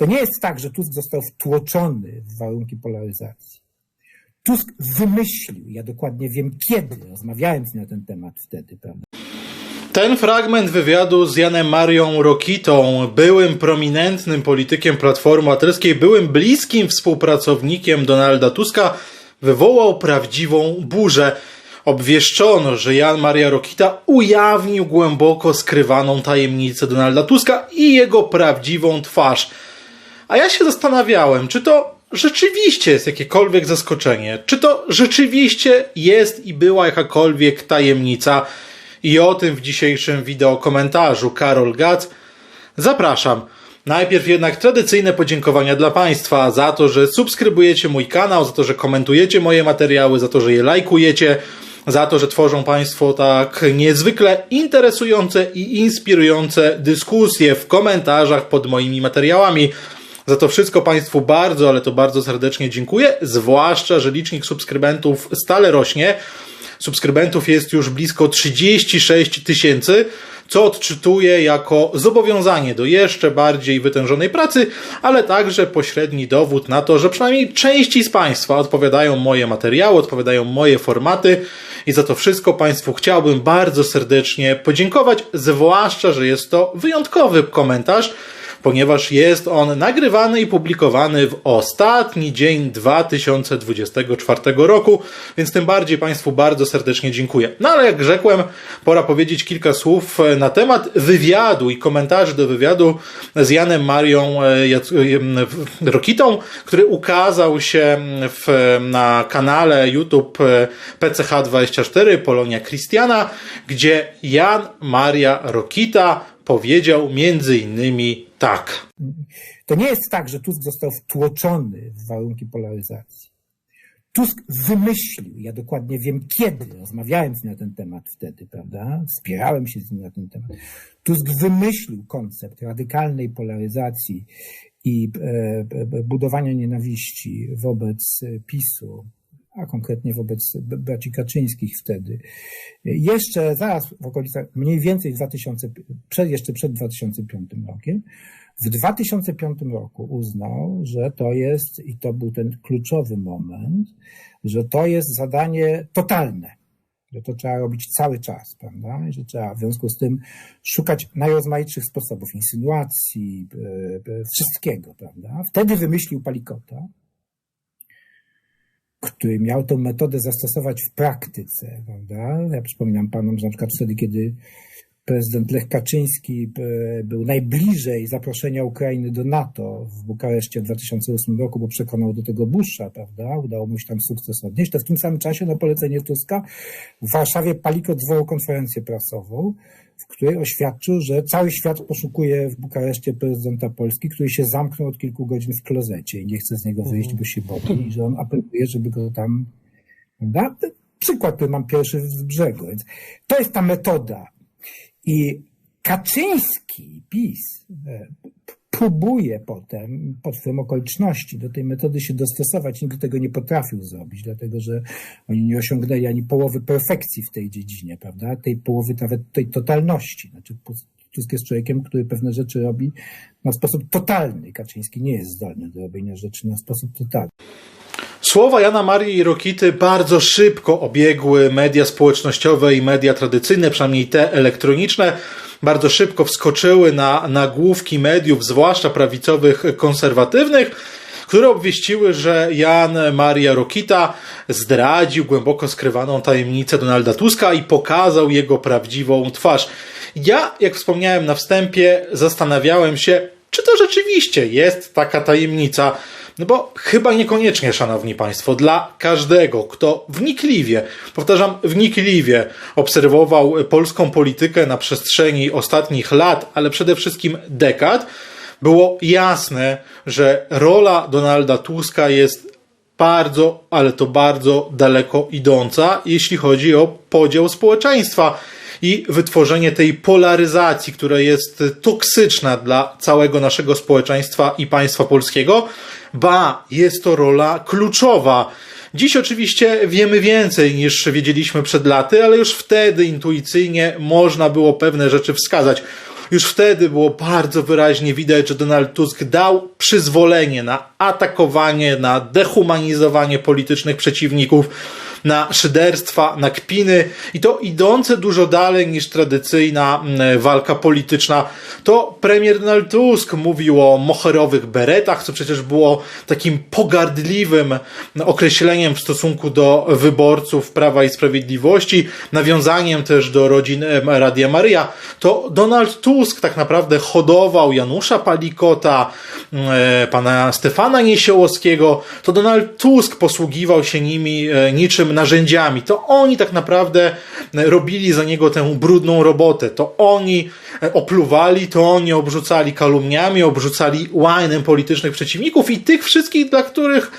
To nie jest tak, że Tusk został wtłoczony w warunki polaryzacji. Tusk wymyślił, ja dokładnie wiem kiedy, rozmawiałem z na ten temat wtedy, prawda? Ten fragment wywiadu z Janem Marią Rokitą, byłym prominentnym politykiem Platformy Obywatelskiej, byłym bliskim współpracownikiem Donalda Tuska, wywołał prawdziwą burzę. Obwieszczono, że Jan Maria Rokita ujawnił głęboko skrywaną tajemnicę Donalda Tuska i jego prawdziwą twarz. A ja się zastanawiałem, czy to rzeczywiście jest jakiekolwiek zaskoczenie, czy to rzeczywiście jest i była jakakolwiek tajemnica. I o tym w dzisiejszym wideo komentarzu Karol Gac. Zapraszam. Najpierw jednak tradycyjne podziękowania dla Państwa za to, że subskrybujecie mój kanał, za to, że komentujecie moje materiały, za to, że je lajkujecie, za to, że tworzą Państwo tak niezwykle interesujące i inspirujące dyskusje w komentarzach pod moimi materiałami. Za to wszystko Państwu bardzo, ale to bardzo serdecznie dziękuję, zwłaszcza, że licznik subskrybentów stale rośnie. Subskrybentów jest już blisko 36 tysięcy, co odczytuję jako zobowiązanie do jeszcze bardziej wytężonej pracy, ale także pośredni dowód na to, że przynajmniej części z Państwa odpowiadają moje materiały, odpowiadają moje formaty i za to wszystko Państwu chciałbym bardzo serdecznie podziękować, zwłaszcza, że jest to wyjątkowy komentarz, ponieważ jest on nagrywany i publikowany w ostatni dzień 2024 roku, więc tym bardziej Państwu bardzo serdecznie dziękuję. No ale jak rzekłem, pora powiedzieć kilka słów na temat wywiadu i komentarzy do wywiadu z Janem Marią e, e, Rokitą, który ukazał się w, na kanale YouTube e, PCH24 Polonia Christiana, gdzie Jan Maria Rokita powiedział między innymi tak. To nie jest tak, że Tusk został wtłoczony w warunki polaryzacji. Tusk wymyślił, ja dokładnie wiem kiedy, rozmawiałem z nim na ten temat wtedy, prawda? Wspierałem się z nim na ten temat. Tusk wymyślił koncept radykalnej polaryzacji i e, e, budowania nienawiści wobec PiSu, a konkretnie wobec braci Kaczyńskich wtedy. Jeszcze zaraz w okolicach, mniej więcej 2000, przed, jeszcze przed 2005 rokiem, w 2005 roku uznał, że to jest, i to był ten kluczowy moment, że to jest zadanie totalne, że to trzeba robić cały czas, prawda? I że trzeba w związku z tym szukać najrozmaitszych sposobów, insynuacji, e, e, wszystkiego, prawda? Wtedy wymyślił Palikota, który miał tę metodę zastosować w praktyce, prawda? Ja przypominam panom, że na przykład wtedy, kiedy prezydent Lech Kaczyński e, był najbliżej zaproszenia Ukrainy do NATO w Bukareszcie w 2008 roku, bo przekonał do tego Busha, prawda? Udało mu się tam sukces odnieść. To w tym samym czasie na polecenie Tuska w Warszawie Palikot zwołał konferencję prasową, w której oświadczył, że cały świat poszukuje w Bukareszcie prezydenta Polski, który się zamknął od kilku godzin w klozecie i nie chce z niego wyjść, bo się boi i że on apeluje, żeby go tam... Prawda? Przykład, który mam pierwszy z brzegu. Więc to jest ta metoda. I Kaczyński, PiS, e, próbuje potem, pod wpływem okoliczności, do tej metody się dostosować. Nikt tego nie potrafił zrobić, dlatego że oni nie osiągnęli ani połowy perfekcji w tej dziedzinie, prawda? Tej połowy nawet tej totalności. Znaczy, Tusk jest człowiekiem, który pewne rzeczy robi na sposób totalny. Kaczyński nie jest zdolny do robienia rzeczy na sposób totalny. Słowa Jana Marii Rokity bardzo szybko obiegły media społecznościowe i media tradycyjne, przynajmniej te elektroniczne. Bardzo szybko wskoczyły na nagłówki mediów, zwłaszcza prawicowych, konserwatywnych, które obwieściły, że Jan Maria Rokita zdradził głęboko skrywaną tajemnicę Donalda Tuska i pokazał jego prawdziwą twarz. Ja, jak wspomniałem na wstępie, zastanawiałem się, czy to rzeczywiście jest taka tajemnica. No bo chyba niekoniecznie, szanowni państwo, dla każdego, kto wnikliwie, powtarzam, wnikliwie obserwował polską politykę na przestrzeni ostatnich lat, ale przede wszystkim dekad, było jasne, że rola Donalda Tuska jest bardzo, ale to bardzo daleko idąca, jeśli chodzi o podział społeczeństwa i wytworzenie tej polaryzacji, która jest toksyczna dla całego naszego społeczeństwa i państwa polskiego. Ba, jest to rola kluczowa. Dziś oczywiście wiemy więcej niż wiedzieliśmy przed laty, ale już wtedy intuicyjnie można było pewne rzeczy wskazać. już wtedy było bardzo wyraźnie widać, że Donald Tusk dał przyzwolenie na atakowanie, na dehumanizowanie politycznych przeciwników, na szyderstwa, na kpiny i to idące dużo dalej niż tradycyjna mm, walka polityczna. To premier Donald Tusk mówił o moherowych beretach, co przecież było takim pogardliwym określeniem w stosunku do wyborców Prawa i Sprawiedliwości, nawiązaniem też do rodzin Radia Maryja. To Donald Tusk tak naprawdę hodował Janusza Palikota, e, pana Stefana Niesiołowskiego. To Donald Tusk posługiwał się nimi e, narzędziami. To oni tak naprawdę e, robili za niego tę brudną robotę. To oni e, opluwali, to oni obrzucali kalumniami, obrzucali łajnem politycznych przeciwników i tych wszystkich, dla których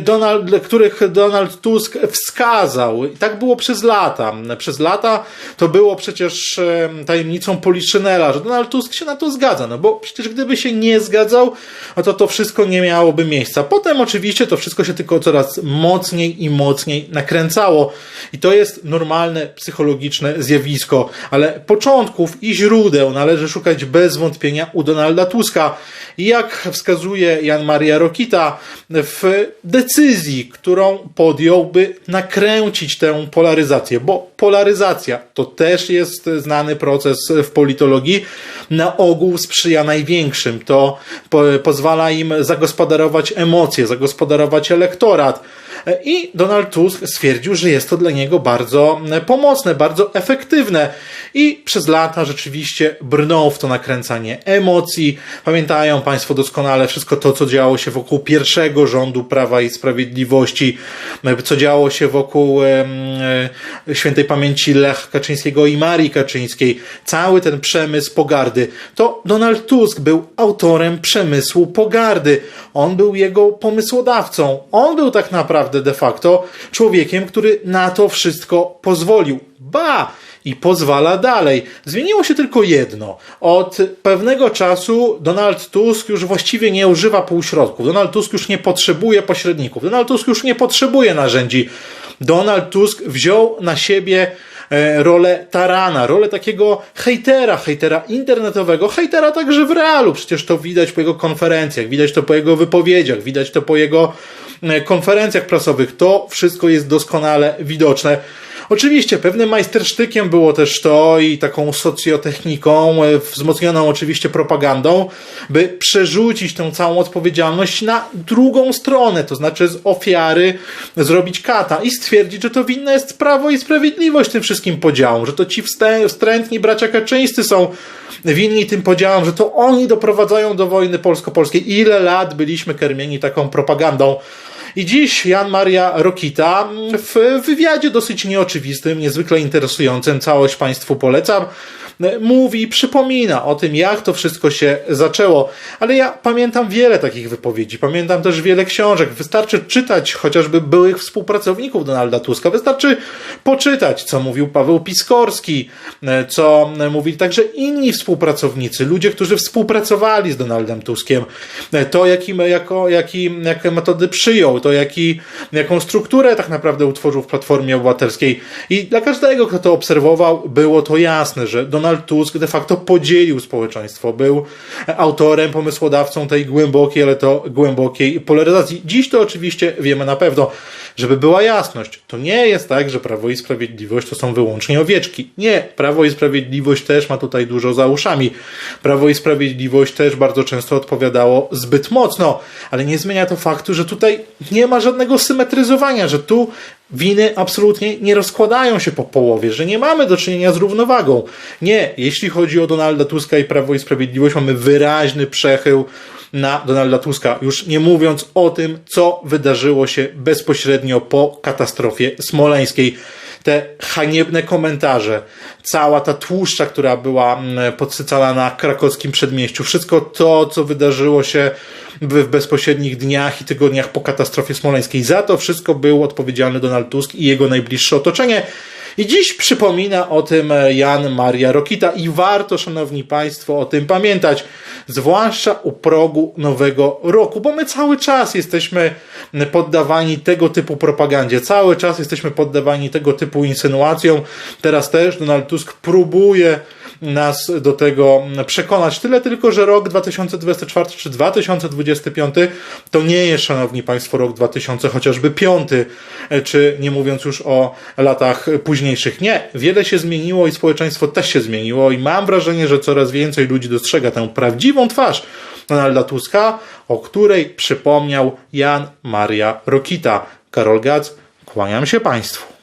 Donald, dla których Donald Tusk wskazał. I tak było przez lata. Przez lata to było przecież e, tajemnicą Poliszynela, że Donald Tusk się na to zgadza, no bo przecież gdyby się nie zgadzał, no to to wszystko nie miałoby miejsca. Potem oczywiście to wszystko się tylko coraz mocniej i mocniej nakręcało i to jest normalne psychologiczne zjawisko, ale początków i źródeł należy szukać bez wątpienia u Donalda Tuska. Jak wskazuje Jan Maria Rokita, w decyzji, którą podjął, by nakręcić tę polaryzację, bo polaryzacja to też jest znany proces w politologii, na ogół sprzyja największym. To po, pozwala im zagospodarować emocje, zagospodarować elektorat. I Donald Tusk stwierdził, że jest to dla niego bardzo pomocne, bardzo efektywne. I przez lata rzeczywiście brnął w to nakręcanie emocji. Pamiętają Państwo doskonale wszystko to, co działo się wokół pierwszego rządu Prawa i Sprawiedliwości, co działo się wokół e, świętej pamięci Lech Kaczyńskiego i Marii Kaczyńskiej. Cały ten przemysł pogardy. To Donald Tusk był autorem przemysłu pogardy. On był jego pomysłodawcą. On był tak naprawdę de facto człowiekiem, który na to wszystko pozwolił. Ba! I pozwala dalej. Zmieniło się tylko jedno. Od pewnego czasu Donald Tusk już właściwie nie używa półśrodków. Donald Tusk już nie potrzebuje pośredników. Donald Tusk już nie potrzebuje narzędzi. Donald Tusk wziął na siebie e, rolę tarana, rolę takiego hejtera, hejtera internetowego, hejtera także w realu. Przecież to widać po jego konferencjach, widać to po jego wypowiedziach, widać to po jego konferencjach prasowych. To wszystko jest doskonale widoczne. Oczywiście pewnym majstersztykiem było też to i taką socjotechniką, e, wzmocnioną oczywiście propagandą, by przerzucić tę całą odpowiedzialność na drugą stronę, to znaczy z ofiary zrobić kata i stwierdzić, że to winna jest prawo i sprawiedliwość tym wszystkim podziałom, że to ci wstrętni bracia Kaczyńscy są winni tym podziałom, że to oni doprowadzają do wojny polsko-polskiej. Ile lat byliśmy karmieni taką propagandą. I dziś Jan Maria Rokita w wywiadzie dosyć nieoczywistym, niezwykle interesującym, całość Państwu polecam, mówi przypomina o tym, jak to wszystko się zaczęło. Ale ja pamiętam wiele takich wypowiedzi, pamiętam też wiele książek. Wystarczy czytać chociażby byłych współpracowników Donalda Tuska, wystarczy poczytać, co mówił Paweł Piskorski, co mówili także inni współpracownicy, ludzie, którzy współpracowali z Donaldem Tuskiem, to jako, jaki, jakie metody przyjął, to jaki, jaką strukturę tak naprawdę utworzył w Platformie Obywatelskiej. I dla każdego, kto to obserwował, było to jasne, że Donald Tusk de facto podzielił społeczeństwo. Był autorem, pomysłodawcą tej głębokiej, ale to głębokiej polaryzacji. Dziś to oczywiście wiemy na pewno. Żeby była jasność, to nie jest tak, że Prawo i Sprawiedliwość to są wyłącznie owieczki. Nie, Prawo i Sprawiedliwość też ma tutaj dużo za uszami. Prawo i Sprawiedliwość też bardzo często odpowiadało zbyt mocno, ale nie zmienia to faktu, że tutaj nie ma żadnego symetryzowania, że tu winy absolutnie nie rozkładają się po połowie, że nie mamy do czynienia z równowagą. Nie, jeśli chodzi o Donalda Tuska i Prawo i Sprawiedliwość, mamy wyraźny przechył na Donalda Tuska. Już nie mówiąc o tym, co wydarzyło się bezpośrednio po katastrofie smoleńskiej. Te haniebne komentarze, cała ta tłuszcza, która była mm, podsycana na krakowskim przedmieściu, wszystko to, co wydarzyło się w bezpośrednich dniach i tygodniach po katastrofie smoleńskiej. Za to wszystko był odpowiedzialny Donald Tusk i jego najbliższe otoczenie. I dziś przypomina o tym Jan Maria Rokita i warto, szanowni państwo, o tym pamiętać, zwłaszcza u progu nowego roku, bo my cały czas jesteśmy poddawani tego typu propagandzie, cały czas jesteśmy poddawani tego typu insynuacjom. Teraz też Donald Tusk próbuje nas do tego przekonać. Tyle tylko, że rok 2024 czy 2025 to nie jest, szanowni państwo, rok 2000, chociażby piąty, e, czy nie mówiąc już o latach późniejszych. Nie, wiele się zmieniło i społeczeństwo też się zmieniło i mam wrażenie, że coraz więcej ludzi dostrzega tę prawdziwą twarz Donalda Tuska, o której przypomniał Jan Maria Rokita. Karol Gac, kłaniam się państwu.